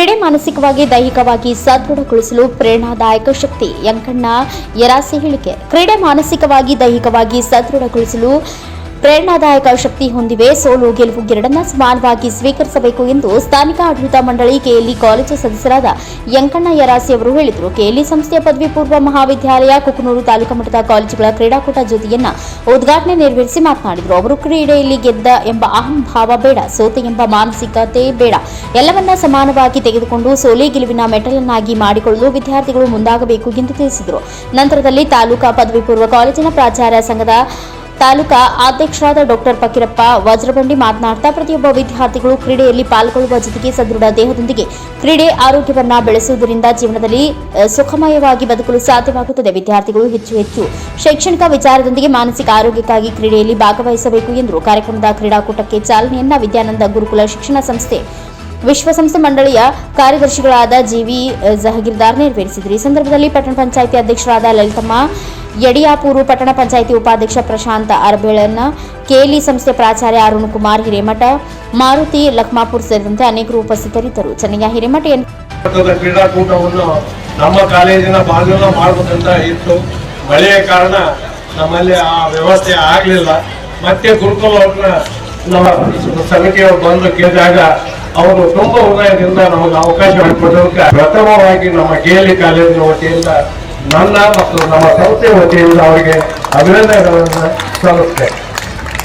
ಕ್ರೀಡೆ ಮಾನಸಿಕವಾಗಿ ದೈಹಿಕವಾಗಿ ಸದೃಢಗೊಳಿಸಲು ಪ್ರೇರಣಾದಾಯಕ ಶಕ್ತಿ. ಯಂಕಣ್ಣ ಯರಾಸಿ ಹೇಳಿಕೆ. ಕ್ರೀಡೆ ಮಾನಸಿಕವಾಗಿ ದೈಹಿಕವಾಗಿ ಸದೃಢಗೊಳಿಸಲು ಪ್ರೇರಣಾದಾಯಕ ಶಕ್ತಿ ಹೊಂದಿವೆ. ಸೋಲು ಗೆಲುವು ಎರಡನ್ನ ಸಮಾನವಾಗಿ ಸ್ವೀಕರಿಸಬೇಕು ಎಂದು ಸ್ಥಾನಿಕ ಆಡಳಿತ ಮಂಡಳಿ ಕೆಎಲ್ಇ ಕಾಲೇಜು ಸದಸ್ಯರಾದ ಯಂಕಣ್ಣ ಯರಾಸಿ ಅವರು ಹೇಳಿದರು. ಕೆಎಲ್ಇ ಸಂಸ್ಥೆಯ ಪದವಿ ಪೂರ್ವ ಮಹಾವಿದ್ಯಾಲಯ ಕುಕನೂರು ತಾಲೂಕು ಮಟ್ಟದ ಕಾಲೇಜುಗಳ ಕ್ರೀಡಾಕೂಟ ಜ್ಯೋತಿಯನ್ನ ಉದ್ಘಾಟನೆ ನೆರವೇರಿಸಿ ಮಾತನಾಡಿದರು. ಅವರು ಕ್ರೀಡೆಯಲ್ಲಿ ಗೆದ್ದ ಎಂಬ ಅಹಂಭಾವ ಬೇಡ, ಸೋತೆ ಎಂಬ ಮಾನಸಿಕತೆ ಬೇಡ. ಎಲ್ಲವನ್ನ ಸಮಾನವಾಗಿ ತೆಗೆದುಕೊಂಡು ಸೋಲಿ ಗೆಲುವಿನ ಮೆಟಲನ್ನಾಗಿ ಮಾಡಿಕೊಳ್ಳಲು ವಿದ್ಯಾರ್ಥಿಗಳು ಮುಂದಾಗಬೇಕು ಎಂದು ತಿಳಿಸಿದರು. ನಂತರದಲ್ಲಿ ತಾಲೂಕಾ ಪದವಿ ಪೂರ್ವ ಕಾಲೇಜಿನ ಪ್ರಾಚಾರ್ಯ ಸಂಘದ ತಾಲೂಕಾ ಅಧ್ಯಕ್ಷರಾದ ಡಾಕ್ಟರ್ ಫಕೀರಪ್ಪ ವಜ್ರಬಂಡಿ ಮಾತನಾಡ್ತಾ ಪ್ರತಿಯೊಬ್ಬ ವಿದ್ಯಾರ್ಥಿಗಳು ಕ್ರೀಡೆಯಲ್ಲಿ ಪಾಲ್ಗೊಳ್ಳುವ ಜೊತೆಗೆ ಸದೃಢ ದೇಹದೊಂದಿಗೆ ಕ್ರೀಡೆ ಆರೋಗ್ಯವನ್ನ ಬೆಳೆಸುವುದರಿಂದ ಜೀವನದಲ್ಲಿ ಸುಖಮಯವಾಗಿ ಬದುಕಲು ಸಾಧ್ಯವಾಗುತ್ತದೆ. ವಿದ್ಯಾರ್ಥಿಗಳು ಹೆಚ್ಚು ಹೆಚ್ಚು ಶೈಕ್ಷಣಿಕ ವಿಚಾರದೊಂದಿಗೆ ಮಾನಸಿಕ ಆರೋಗ್ಯಕ್ಕಾಗಿ ಕ್ರೀಡೆಯಲ್ಲಿ ಭಾಗವಹಿಸಬೇಕು ಎಂದರು. ಕಾರ್ಯಕ್ರಮದ ಕ್ರೀಡಾಕೂಟಕ್ಕೆ ಚಾಲನೆಯನ್ನ ವಿದ್ಯಾನಂದ ಗುರುಕುಲ ಶಿಕ್ಷಣ ಸಂಸ್ಥೆ ವಿಶ್ವಸಂಸ್ಥೆ ಮಂಡಳಿಯ ಕಾರ್ಯದರ್ಶಿಗಳಾದ ಜಿವಿ ಜಹಗೀರ್ದಾರ್ ನೆರವೇರಿಸಿದರು. ಈ ಸಂದರ್ಭದಲ್ಲಿ ಪಟ್ಟಣ ಪಂಚಾಯಿತಿ ಅಧ್ಯಕ್ಷರಾದ ಲಲಿತಮ್ಮ, ಯಡಿಯಾಪೂರು ಪಟ್ಟಣ ಪಂಚಾಯಿತಿ ಉಪಾಧ್ಯಕ್ಷ ಪ್ರಶಾಂತ ಅರ್ಬೇಳನ್ನ ಕೇಲಿ ಸಂಸ್ಥೆ ಪ್ರಾಚಾರ್ಯ ಅರುಣ್ ಕುಮಾರ್ ಹಿರೇಮಠ, ಮಾರುತಿ ಲಕ್ಮಾಪುರ್ ಸೇರಿದಂತೆ ಅನೇಕರು ಉಪಸ್ಥಿತರಿದ್ದರು. ಚೆನ್ನಯ್ಯ ಹಿರೇಮಠ ಕ್ರೀಡಾಕೂಟವನ್ನು ನಮ್ಮ ಕಾಲೇಜಿನ ಮಾಡಬೇಕಂತ ಇತ್ತು. ಮಳೆಯ ಕಾರಣ ನಮ್ಮಲ್ಲಿ ಆ ವ್ಯವಸ್ಥೆ ಆಗಲಿಲ್ಲ. ಮತ್ತೆ ಗುರುಕುಲ ನಮ್ಮ ಸಮಿತಿಯವರು ಬಂದು ಕೇಳಿದಾಗ ಅವರು ತುಂಬ ಹೃದಯದಿಂದ ನಮಗೆ ಅವಕಾಶ ಮಾಡಿಕೊಡೋದಕ್ಕೆ ಪ್ರಥಮವಾಗಿ ನಮ್ಮ ಕೆ ಎಲ್ ಕಾಲೇಜಿನ ವತಿಯಿಂದ ನನ್ನ ಮತ್ತು ನಮ್ಮ ಸಂಸ್ಥೆ ವತಿಯಿಂದ ಅವರಿಗೆ ಅಭಿನಂದನೆಗಳನ್ನು ಸಲ್ಲಿಸ್ತೇನೆ.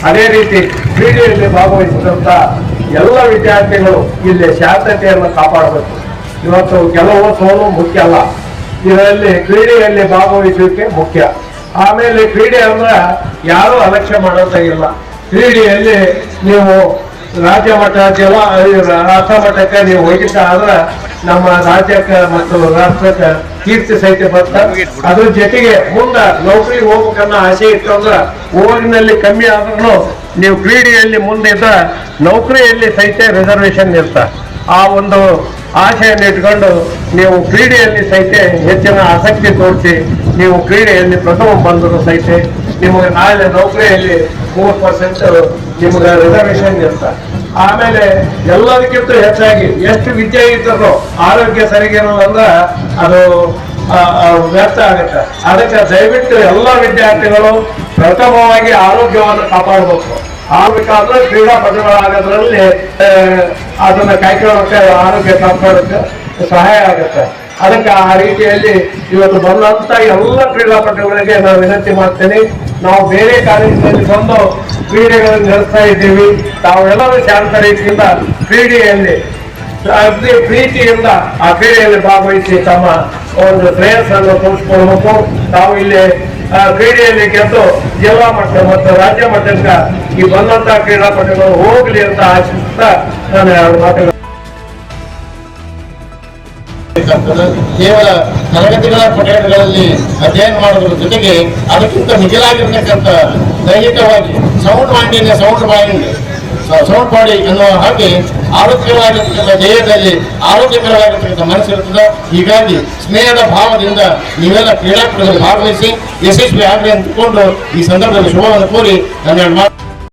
ಅದೇ ರೀತಿ ಕ್ರೀಡೆಯಲ್ಲಿ ಭಾಗವಹಿಸಿದಂಥ ಎಲ್ಲ ವಿದ್ಯಾರ್ಥಿಗಳು ಇಲ್ಲಿ ಶಾಂತತೆಯನ್ನು ಕಾಪಾಡಬೇಕು. ಇವತ್ತು ಕೆಲವು ಸೋಲು ಮುಖ್ಯ ಅಲ್ಲ. ಇದರಲ್ಲಿ ಕ್ರೀಡೆಯಲ್ಲಿ ಭಾಗವಹಿಸುವಿಕೆ ಮುಖ್ಯ. ಆಮೇಲೆ ಕ್ರೀಡೆ ಅಂದ್ರೆ ಯಾರೂ ಅಲಕ್ಷ್ಯ ಮಾಡೋದಾಗಿಲ್ಲ ಕ್ರೀಡೆಯಲ್ಲಿ ನೀವು ರಾಜ್ಯ ಮಟ್ಟ ಜಿಲ್ಲಾ ರಾಷ್ಟ್ರ ಮಟ್ಟಕ್ಕೆ ನೀವು ಹೋಗಿದ್ದ ಆದ್ರೆ ನಮ್ಮ ರಾಜ್ಯಕ್ಕೆ ಮತ್ತು ರಾಷ್ಟ್ರಕ್ಕೆ ಕೀರ್ತಿ ಸಹಿತ ಬರ್ತ, ಅದ್ರ ಜೊತೆಗೆ ಮುಂದೆ ನೌಕರಿ ಹೋಗ್ಬೇಕನ್ನೋ ಆಸೆ ಇತ್ತು ಅಂದ್ರೆ ಕಮ್ಮಿ ಆದ್ರೂ ನೀವು ಕ್ರೀಡೆಯಲ್ಲಿ ಮುಂದೆ ಇದ್ದ ನೌಕರಿಯಲ್ಲಿ ಸಹಿತ ರಿಸರ್ವೇಶನ್ ಇರ್ತ. ಆ ಒಂದು ಆಶೆಯನ್ನು ಇಟ್ಕೊಂಡು ನೀವು ಕ್ರೀಡೆಯಲ್ಲಿ ಸಹಿತ ಹೆಚ್ಚಿನ ಆಸಕ್ತಿ ತೋರಿಸಿ ನೀವು ಕ್ರೀಡೆಯಲ್ಲಿ ಪ್ರಥಮ ಬಂದರು ಸಹಿತ ನಿಮಗೆ ನಾಳೆ ನೌಕರಿಯಲ್ಲಿ ಮೂರು ಪರ್ಸೆಂಟ್ ನಿಮ್ಗೆ ರಿಸರ್ವೇಶನ್ ಇರ್ತ. ಆಮೇಲೆ ಎಲ್ಲದಕ್ಕಿಂತ ಹೆಚ್ಚಾಗಿ ಎಷ್ಟು ವಿದ್ಯೆ ಇದ್ದರೂ ಆರೋಗ್ಯ ಸರಿಗೆ ಅಂದ್ರೆ ಅದು ವ್ಯರ್ಥ ಆಗುತ್ತೆ. ಅದಕ್ಕೆ ದಯವಿಟ್ಟು ಎಲ್ಲ ವಿದ್ಯಾರ್ಥಿಗಳು ಪ್ರಥಮವಾಗಿ ಆರೋಗ್ಯವನ್ನು ಕಾಪಾಡಬೇಕು. ಆಗ್ಬೇಕಾದ್ರೆ ಕ್ರೀಡಾಪಟುಗಳಾಗೋದ್ರಲ್ಲಿ ಅದನ್ನ ಕಾಯ್ಕೊಳ್ಳೋಕೆ ಆರೋಗ್ಯ ಕಾಪಾಡೋಕೆ ಸಹಾಯ ಆಗುತ್ತೆ. ಅದಕ್ಕೆ ಆ ರೀತಿಯಲ್ಲಿ ಇವತ್ತು ಬಂದಂತ ಎಲ್ಲ ಕ್ರೀಡಾಪಟುಗಳಿಗೆ ನಾನು ವಿನಂತಿ ಮಾಡ್ತೇನೆ. ನಾವು ಬೇರೆ ಕಾಲೇಜಿನಲ್ಲಿ ಬಂದು ಕ್ರೀಡೆಗಳನ್ನು ನಡೆಸ್ತಾ ಇದ್ದೀವಿ. ತಾವೆಲ್ಲರೂ ಶಾಂತ ರೀತಿಯಿಂದ ಕ್ರೀಡೆಯಲ್ಲಿ ಅಗ್ನಿ ಪ್ರೀತಿಯಿಂದ ಆ ಕ್ರೀಡೆಯಲ್ಲಿ ಭಾಗವಹಿಸಿ ತಮ್ಮ ಒಂದು ಶ್ರೇಯಸ್ಸನ್ನು ತೋರಿಸ್ಕೊಳ್ಬೇಕು. ತಾವು ಇಲ್ಲಿ ಕ್ರೀಡೆಯಲ್ಲಿ ಗೆದ್ದು ಜಿಲ್ಲಾ ಮಟ್ಟ ಮತ್ತು ರಾಜ್ಯ ಮಟ್ಟಕ್ಕೆ ಈ ಬಂದಂತ ಕ್ರೀಡಾಪಟುಗಳು ಹೋಗಲಿ ಅಂತ ಆಶಿಸ್ತಾ ನಾನು ಎರಡು ಇರ್ತಕ್ಕಂಥದ್ದು ಕೇವಲ ತರಗತಿಗಳ ಪಠ್ಯಗಳಲ್ಲಿ ಅಧ್ಯಯನ ಮಾಡುವುದರ ಜೊತೆಗೆ ಅದಕ್ಕಿಂತ ಮಿಗಿಲಾಗಿರ್ತಕ್ಕಂಥ ದೈಹಿಕವಾಗಿ sound minding sound mind sound body ಅನ್ನುವ ಹಾಗೆ ಆರೋಗ್ಯವಾಗಿರ್ತಕ್ಕಂಥ ದೇಹದಲ್ಲಿ ಆರೋಗ್ಯಕರವಾಗಿರ್ತಕ್ಕಂಥ ಮನಸ್ಸು ಹೀಗಾಗಿ ಸ್ನೇಹದ ಭಾವದಿಂದ ನೀವೆಲ್ಲ ಕ್ರೀಡಾಕೂಟದಲ್ಲಿ ಭಾಗವಹಿಸಿ ಯಶಸ್ವಿ ಆಗಲಿ ಅಂತಕೊಂಡು ಈ ಸಂದರ್ಭದಲ್ಲಿ ಶುಭವನ್ನು ಕೋರಿ ನನ್ನ